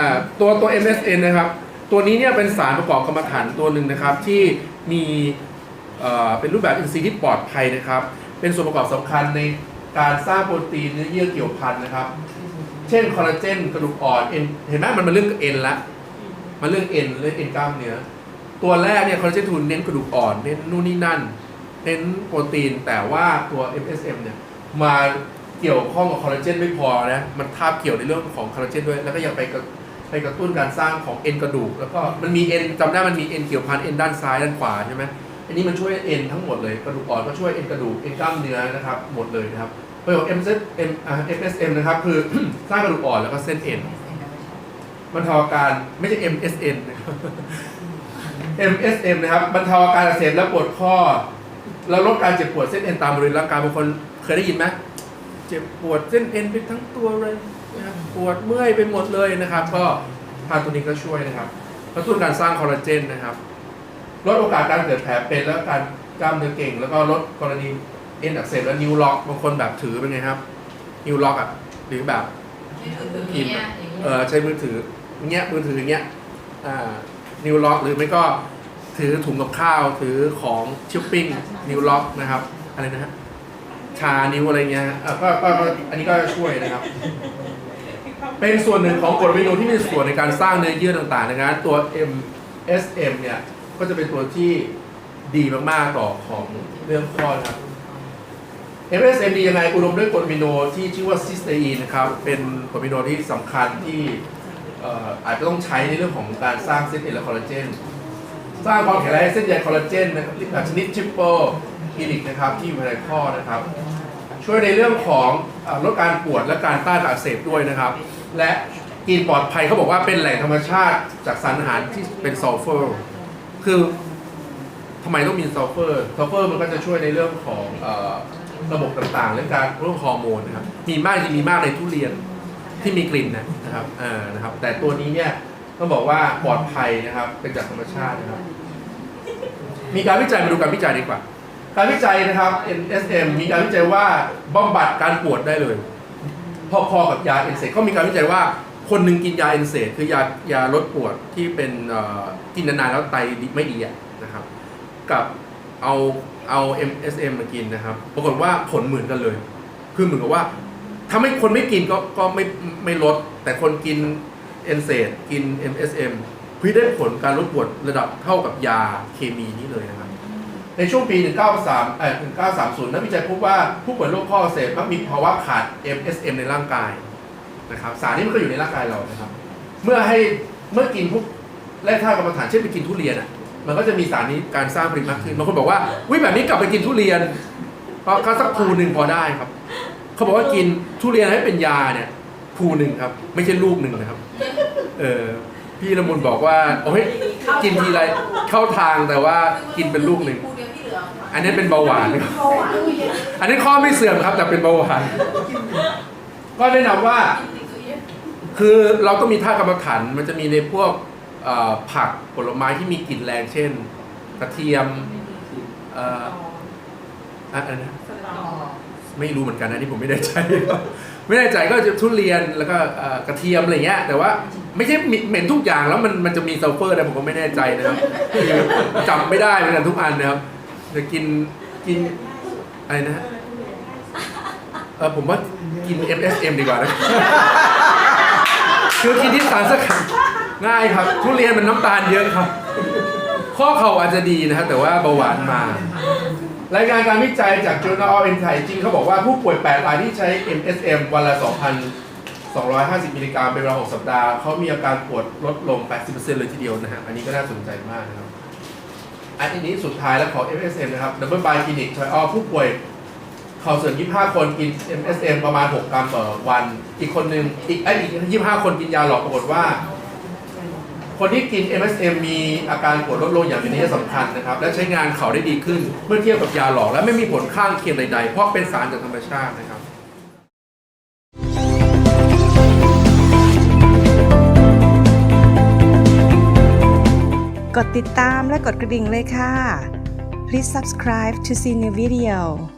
อ่าตัวตัว MSN นะครับ ตัวนี้เนี่ยเป็นสารประกอบกรรมฐานตัวหนึ่งนะครับ ที่มีเอ่อเป็นรูปแบบอินทรีย์ที่ปลอดภัยนะครับ เป็นส่วนประกอบสำคัญในการสร้างโปรตีนเนื้อเยื่อเกี่ยวพันนะครับ เช่นคอลลาเจนกระดูกอ่อนเอ็นเห็นไหมมันเป็นเรื่องเอ็นละมันเรื่องเอ็นเรื่องเอ็นกล้ามเนื้อตัวแรกเนี่ยคอลลาเจนทูนเน้นกระดูกอ่อนเน้นนู่นนี่นั่น เน้นโปรตีนแต่ว่าตัว MSM เนี่ยมาเกี่ยวข้องกับคอลลาเจนไม่พอนะมันทาบเกี่ยวในเรื่องของคอลลาเจนด้วยแล้วก็ยังไปกระ ไปกระตุ้นการสร้างของเอ็นกระดูก แล้วก็มันมีเอ็นจำได้มันมีเอ็นเกี่ยวพันเอ็นด้านซ้ายด้านขวาใช่ไหมอันนี้มันช่วยเอ็นทั้งหมดเลยกระดูกอ่อนก็ช่วยเอ็นกระดูกเอ็นกล้ามเนื้อนะครับหมดเลยนะครับประโยชน์ MSM MSM นะครับคือสร้างกระดูกอ่อนแล้วก็เส้นเอ็นบรรเทาอาการไม่ใช่ MSN นะครับ MSM นะครับบรรเทาอาการอักเสบและปวดข้อ แล้วลดการเจ็บปวดเส้นเอ็นตามบริเวณร่างกายบางคนเคยได้ยินไหมเจ็บปวดเส้นเอ็นไปทั้งตัวเลย ปวดเมื่อยไปหมดเลยนะครับ ก็ทานตัวนี้ก็ช่วยนะครับกระตุ้นการสร้างคอลลาเจนนะครับ ลดโอกาสการเกิดแผลเป็นและการกล้ามเนื้อเก่ง แล้วก็ลดกรณีเอ็นอักเสบและนิ้วล็อกบางคนแบบถือเป็นไงครับ นิ้วล็อกอะหรือแบบอย่างเงี้ยอย่างเงี้ยเออใช้มือถือเงี้ยมือถืออย่างเงี้ยอ่านิวล็อกหรือไม่ก็ถือถุงกับข้าวถือของชิปปิ้งนิวล็อกนะครับอะไรนะฮะ ชานิ้วอะไรเงี้ยอ่อก็ก็ก็อันนี้ก็ช่วยนะครับ เป็นส่วนหนึ่งของกรดอะมิโนที่มีส่วนในการสร้างเนื้อเยื่อต่างๆนะครับตัว MSM เนี่ยก็จะเป็นตัวที่ดีมากๆต่อของเรื่องข้อนะครับ MSM ดียังไงอุดมด้วยกรดอะมิโนที่ชื่อว่าซิสเตอีนนะครับ เป็นกรดอะมิโนที่สำคัญที่เอ่ออาจจะต้องใช้ในเรื่องของการสร้างเส้นเอ็นและคอลลาเจน สร้างความแข็งแรงให้เส้นใยคอลลาเจนนะครับแบบชนิดทริปเปิลคลินิกนะครับที่อยู่ในข้อนะครับ ช่วยในเรื่องของลดการปวดและการต้านอักเสบด้วยนะครับ และกินปลอดภัยเขาบอกว่าเป็นแหล่งธรรมชาติจากสารอาหารที่เป็นซัลเฟอร์ คือทำไมต้องมีซัลเฟอร์ซัลเฟอร์มันก็จะช่วยในเรื่องของระบบต่างๆ เรื่องการเรื่องฮอร์โมนนะครับ มีมากจริงมีมากในทุเรียนที่มีกลิ่นนะครับอ่านะครับ แต่ตัวนี้เนี่ย ต้องบอกว่าปลอดภัยนะครับ เป็นจากธรรมชาตินะครับ มีการวิจัยมาดูการวิจัยดีกว่า การวิจัยนะครับ NSM มีการวิจัยว่าบำบัดการปวดได้เลย พอๆกับยาเอนเซเขามีการวิจัยว่าคนหนึ่งกินยาเอนเซคือยายาลดปวดที่เป็นกินนานๆแล้วไตไม่ดีนะครับ กับเอาเอา MSM มากินนะครับ ปรากฏว่าผลเหมือนกันเลย คือเหมือนกับว่าถ้าไม่คนไม่กินก็ก็ไม่ไม่ลด แต่คนกิน เอนเซกิน MSM พี่ได้ผลการลดปวดระดับเท่ากับยาเคมีนี้เลยนะครับ ในช่วงปี 1993เอ่อ1930 นักวิจัยพบว่าผู้ป่วยโรคข้ออักเสบมักมีภาวะขาด MSM ในร่างกายนะครับสารนี้มันก็อยู่ในร่างกายเรานะครับ เมื่อให้เมื่อกินพวกแร่ธาตุกรรมฐานเช่นไปกินทุเรียนอะมันก็จะมีสารนี้การสร้างผลิตมากขึ้นบางคนบอกว่าวิแบบนี้กลับไปกินทุเรียนก็ก็สักภูหนึ่งพอได้ครับ เขาบอกว่ากินทุเรียนให้เป็นยาเนี่ย ภูหนึ่งครับ ไม่ใช่ลูกหนึ่งนะครับ เออพี่ละมุนบอกว่าโอ้ยกินทีไรเข้าทางแต่ว่ากินเป็นลูกหนึ่งคู่เดียวที่เหลืออันนี้เป็นเบาหวานครับอันนี้ข้อไม่เสื่อมครับ แต่เป็นเบาหวานก็แนะนำว่า คือเราต้องมีท่ากรรมฐานมันจะมีในพวกเอ่อผักผลไม้ที่มีกลิ่นแรงเช่น กระเทียมเอ่ออะอะไรนะ ไม่รู้เหมือนกันนะที่ผมไม่ได้ใจ ไม่แน่ใจก็จะทุเรียนแล้วก็เอ่อกระเทียมอะไรเงี้ยแต่ว่าไม่ใช่เหม็นทุกอย่างแล้วมันมันจะมีซัลเฟอร์อะไรผมก็ไม่แน่ใจนะครับจำไม่ได้เหมือนกันทุกอันนะครับจะกินกินอะไรนะฮะเออผมว่ากิน MSM ดีกว่านะ คือกินที่สารสกัดง่ายครับ ทุเรียนมันน้ำตาลเยอะครับ ข้อเข่าอาจจะดีนะครับแต่ว่าเบาหวานมา รายงานการวิจัยจาก Journal of Anti-Aging เขาบอกว่าผู้ป่วย 8 รายที่ใช้ MSM วันละ 2,250 มิลลิกรัมเป็นเวลา 6 สัปดาห์ เขามีอาการปวดลดลง 80%เลยทีเดียวนะฮะ อันนี้ก็น่าสนใจมากนะครับ อันนี้สุดท้ายแล้วของ MSM นะครับ Double By Clinic Trial ผู้ป่วยเข่าเสื่อม25 คนกิน MSM ประมาณ 6 กรัมต่อวัน อีกคนหนึ่งอีกไอ้อีก 25 คนกินยาหลอกปรากฏว่า คนที่กิน MSM มีอาการปวดลดลงอย่างมีนัยสำคัญนะครับ และใช้งานเข่าได้ดีขึ้น เมื่อเทียบกับยาหลอกและไม่มีผลข้างเคียงใดๆ เพราะเป็นสารจากธรรมชาตินะครับกดติดตามและกดกระดิ่งเลยค่ะ Please subscribe to see new video